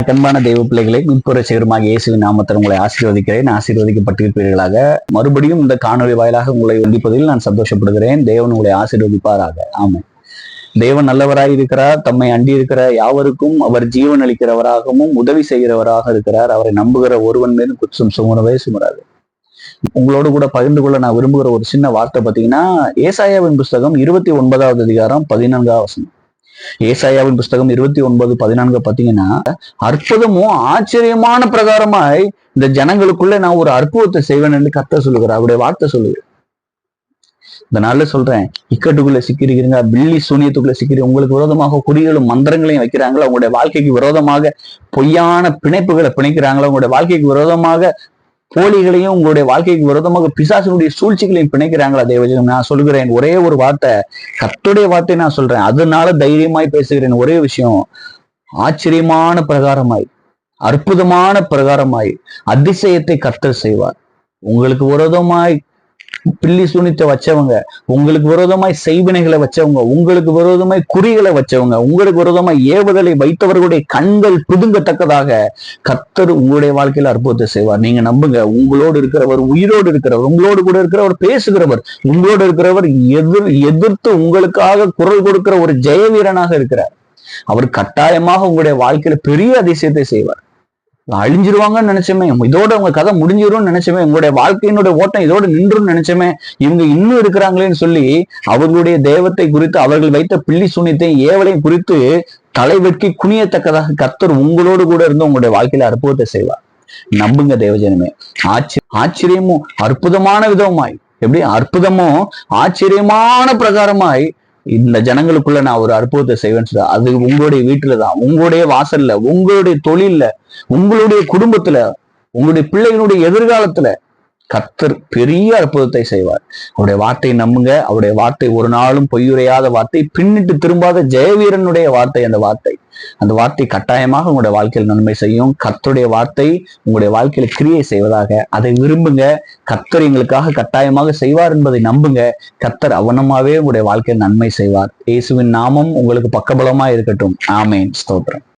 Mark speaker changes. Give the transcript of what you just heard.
Speaker 1: கண்பான தெய்வ பிள்ளைகளை மீட்புற சேருமாக இயேசுவின் நாமத்தில் உங்களை ஆசீர்வதிக்கிறேன். ஆசீர்வதிக்கப்பட்டிருப்பீர்களாக. மறுபடியும் இந்த காணொளி வாயிலாக உங்களை வந்திப்பதில் நான் சந்தோஷப்படுகிறேன். தேவன் உங்களை ஆசீர்வதிப்பாராக. ஆமாம் தேவன் நல்லவராய் இருக்கிறார் தம்மை அண்டி இருக்கிற யாவருக்கும் அவர் ஜீவன் அளிக்கிறவராகவும் உதவி செய்கிறவராக இருக்கிறார். அவரை நம்புகிற ஒருவன் மீது குற்றம் சுமரவே சுமராது. உங்களோடு கூட பகிர்ந்து கொள்ள நான் விரும்புகிற ஒரு சின்ன வார்த்தை பார்த்தீங்கன்னா ஏசாயாவின் புஸ்தகம் இருபத்தி ஒன்பதாவது அதிகாரம் பதினான்காவது வசனம். ஏசாயாவின் புஸ்தகம் இருபத்தி ஒன்பது பதினான்கு பார்த்தீங்கன்னா அற்புதமும் ஆச்சரியமான பிரகாரமாய் இந்த ஜனங்களுக்குள்ள நான் ஒரு அற்புதத்தை செய்வேன் என்று கத்த சொல்லுகிறார். அவருடைய வார்த்தை சொல்லுகிறேன் இந்த நாள்ல சொல்றேன் இக்கட்டுக்குள்ள சிக்கிருக்கிறீங்க பில்லி சூனியத்துக்குள்ள சிக்கிறீங்க உங்களுக்கு விரோதமாக குறிகளும் மந்திரங்களையும் வைக்கிறாங்களா? உங்களுடைய வாழ்க்கைக்கு விரோதமாக பொய்யான பிணைப்புகளை பிணைக்கிறாங்களா? உங்களுடைய வாழ்க்கைக்கு விரோதமாக போலிகளையும் உங்களுடைய வாழ்க்கைக்கு விரோதமாக பிசாசினுடைய சூழ்ச்சிகளையும் பிணைக்கிறாங்களா தேவஜனம்? நான் சொல்கிறேன் ஒரே ஒரு வார்த்தை கத்துடைய வார்த்தை நான் சொல்றேன். அதனால தைரியமாய் பேசுகிறேன். ஒரே விஷயம் ஆச்சரியமான பிரகாரமாய் அற்புதமான பிரகாரமாய் அதிசயத்தை கர்த்தர் செய்வார். உங்களுக்கு விரோதமாய் பில்லி சுனித்தை வச்சவங்க உங்களுக்கு விரோதமாய் செய்வினைகளை வச்சவங்க உங்களுக்கு விரோதமாய் குறிகளை வச்சவங்க உங்களுக்கு விரோதமாய் ஏவுதலை வைத்தவர்களுடைய கண்கள் புதுங்கத்தக்கதாக கத்தர் உங்களுடைய வாழ்க்கையில அற்புதத்தை செய்வார். நீங்க நம்புங்க உங்களோடு இருக்கிறவர் உயிரோடு இருக்கிறவர் உங்களோடு கூட இருக்கிறவர் பேசுகிறவர் உங்களோடு இருக்கிறவர் எதிர் எதிர்த்து உங்களுக்காக குரல் கொடுக்கிற ஒரு ஜெயவீரனாக இருக்கிறார். அவர் கட்டாயமாக உங்களுடைய வாழ்க்கையில பெரிய அதிசயத்தை செய்வார். அழிஞ்சிருவாங்கன்னு நினைச்சோமே. இதோட உங்க கதை முடிஞ்சிரும்னு நினைச்சோமே. உங்களுடைய வாழ்க்கையினுடைய ஓட்டம் இதோட நின்றும் நினைச்சோமே. இவங்க இன்னும் இருக்கிறாங்களேன்னு சொல்லி அவர்களுடைய தெய்வத்தை குறித்து அவர்கள் வைத்த பிள்ளி சூனியத்தையும் ஏவலையும் குறித்து தலைவெட்கி குனியத்தக்கதாக கர்த்தர் உங்களோடு கூட இருந்து உங்களுடைய வாழ்க்கையில அற்புதத்தை செய்வார். நம்புங்க தேவஜனமே. ஆச்சரிய ஆச்சரியமும் அற்புதமான விதமாய். எப்படி? அற்புதமும் ஆச்சரியமான பிரகாரமாய் இந்த ஜனங்களுக்குள்ள நான் ஒரு அற்புதத்தை செய்வேன்னு சொல்ல அது உங்களுடைய வீட்டுல தான். உங்களுடைய வாசல்ல உங்களுடைய தொழில்ல உங்களுடைய குடும்பத்துல உங்களுடைய பிள்ளைகளுடைய எதிர்காலத்துல கத்தர் பெரிய அற்புதத்தை செய்வார். அவருடைய வார்த்தையை நம்புங்க. அவருடைய வார்த்தை ஒரு நாளும் பொய்யுரையாத வார்த்தை. பின்னிட்டு திரும்பாத ஜெயவீரனுடைய வார்த்தை அந்த வார்த்தை. அந்த வார்த்தை கட்டாயமாக உங்களுடைய வாழ்க்கையில் நன்மை செய்யும். கத்தருடைய வார்த்தை உங்களுடைய வாழ்க்கையில கிரியை செய்வதாக. அதை விரும்புங்க. கத்தர் எங்களுக்காக கட்டாயமாக செய்வார் என்பதை நம்புங்க. கத்தர் அவனமாவே உங்களுடைய வாழ்க்கையில் நன்மை செய்வார். இயேசுவின் நாமம் உங்களுக்கு பக்கபலமா இருக்கட்டும். ஆமேன். ஸ்தோத்திரம்.